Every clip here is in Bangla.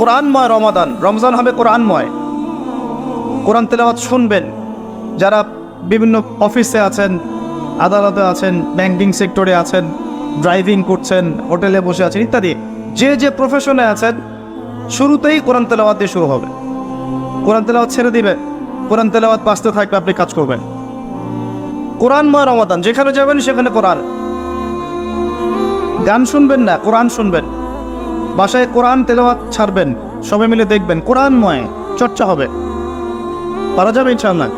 কোরআনময় রমাদান। রমজান হবে কোরআনময়। কোরআন তেলাওয়াত শুনবেন। যারা বিভিন্ন অফিসে আছেন, আদালতে আছেন, ব্যাংকিং সেক্টরে আছেন, ড্রাইভিং করছেন, হোটেলে বসে আছেন ইত্যাদি, যে যে প্রফেশনে আছেন, শুরুতেই কোরআন তেলাওয়াত দিয়ে শুরু হবে। কোরআন তেলাওয়াত ছেড়ে দিবে। কোরআন তেলাওয়াত বাঁচতে থাকবে, আপনি কাজ করবেন। কোরআনময় রমাদান, যেখানে যাবেন সেখানে কোরআন গান শুনবেন না, কোরআন শুনবেন। বাসায় কোরআন তেলাওয়াত ছাড়বেন সবাই মিলে দেখবেন কোরআনময় চর্চা হবে। পারা যাবে ইনশাআল্লাহ।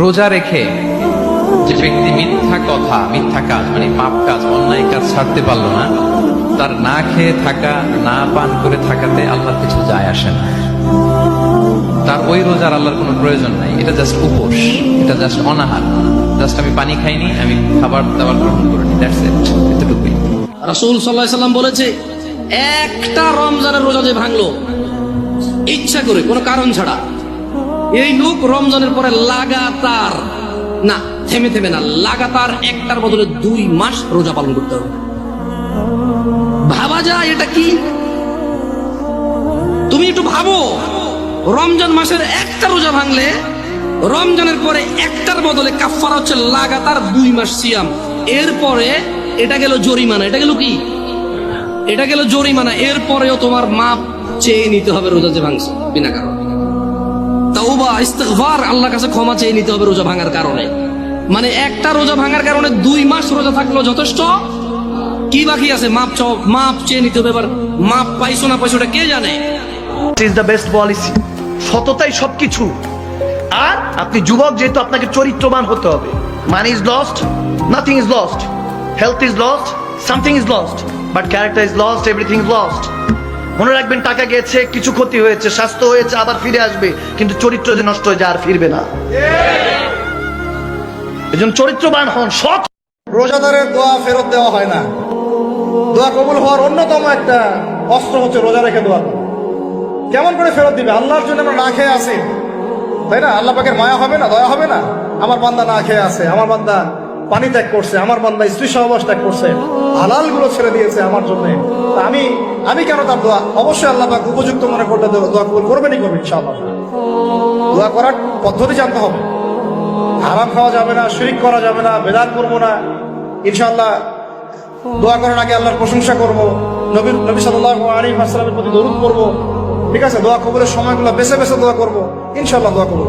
রোজা রেখে যে ব্যক্তি মিথ্যা কথা মিথ্যা কাজ মানে পাপ কাজ অন্যায় কাজ ছাড়তে পারল না তার না খেয়ে থাকা না পান করে থাকাতে আল্লাহর কিছু যায় আসে না। তার ওই রোজার আল্লাহর কোনো প্রয়োজন নাই এটা জাস্ট উপোস এটা জাস্ট অনাহার। জাস্ট আমি পানি খাইনি আমি খাবার দাবার গ্রহণ করিনি দ্যাটস ইট এতটুকুই। রাসূল সাল্লাহ সাল্লাম বলেছে একটা রমজানের রোজা যে ভাঙলো, ইচ্ছা করে, কোনো কারণ ছাড়া। এই লোক রমজানের পরে লাগাতার, না, থেমে থেমে না, লাগাতার একটার বদলে দুই মাস রোজা পালন করতে হবে। ভাবা যায় এটা কি? তুমি একটু ভাবো, রমজান মাসের একটা রোজা ভাঙলে, রমজানের পরে একটার বদলে কাফারা হচ্ছে লাগাতার দুই মাস সিয়াম। এরপরে এটা গেল জরিমানা, এটা গেল কি? এটা গেল জরিমানা, এরপরেও তোমার মাপ চেয়ে নিতে হবে রোজা যে ভাঙছে, বিনা কারণে। তাওবা, ইস্তেগফার, আল্লাহর কাছে ক্ষমা চেয়ে নিতে হবে রোজা ভাঙার কারণে। মানে একটা রোজা ভাঙার কারণে দুই মাস রোজা থাকল যথেষ্ট। কি বাকি আছে? মাপ চাও, মাপ চেয়ে নিতে হবে, এবার মাপ পাইছো না পাইছো ওটা কে জানে? ইজ দ্য বেস্ট পলিসি সততাই সবকিছু। আর আপনি যুবক, যেহেতু আপনাকে চরিত্রবান হতে হবে। Money is lost nothing is lost health is lost something is lost but character is lost everything lost মনে রাখবেন, টাকা গেছে, কিছু ক্ষতি হয়েছে, স্বাস্থ্য হয়েছে, আবার ফিরে আসবে, কিন্তু চরিত্র যে নষ্ট হয়ে যায় আর ফিরবে না। এজন্য চরিত্রবান হন, সৎ রোজাদারের দোয়া ফেরত দেওয়া হয় না। দোয়া কবুল হওয়ার অন্যতম একটা অস্ত্র হচ্ছে রোজা রেখে দোয়া। কেমন করে ফেরত দিবে? আল্লাহর জন্য আমরা না খেয়ে আসি তাই না? আল্লাহ পাকের মায়া হবে না, দয়া হবে না? আমার বান্দা না খেয়ে আছে, আমার বান্দা পানি ত্যাগ করছে, আমার বান্দা স্ত্রী সহবাস ত্যাগ করছে হালালগুলো ছেড়ে দিয়েছে আমার জন্য। আমি আমি কেন তার দোয়া? অবশ্যই আল্লাহ পাক উপযুক্ত মনে করলে দোয়া কবুল করবেনই করবেন ইনশাআল্লাহ। দোয়া করার পদ্ধতি জানতে হবে। হারাম খাওয়া যাবে না, শিরিক করা যাবে না, বেদাত করব না, ইনশাআল্লাহ। দোয়া করার আগে আল্লাহর প্রশংসা করব, নবী নবী সাল্লাল্লাহু আলাইহি ওয়াসাল্লামের প্রতি দরুদ করব ঠিক আছে, দোয়া কবুলের সময়গুলো বেছে বেছে দোয়া করব, ইনশাআল্লাহ দোয়া কবুল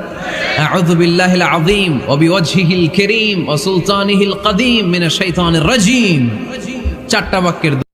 আযীম ওয়া বিওয়াজহিল কারীম ওয়া সুলতানিহিল কাদীম মিনাশ শাইতানির রাজীম। চারটা বাক্যের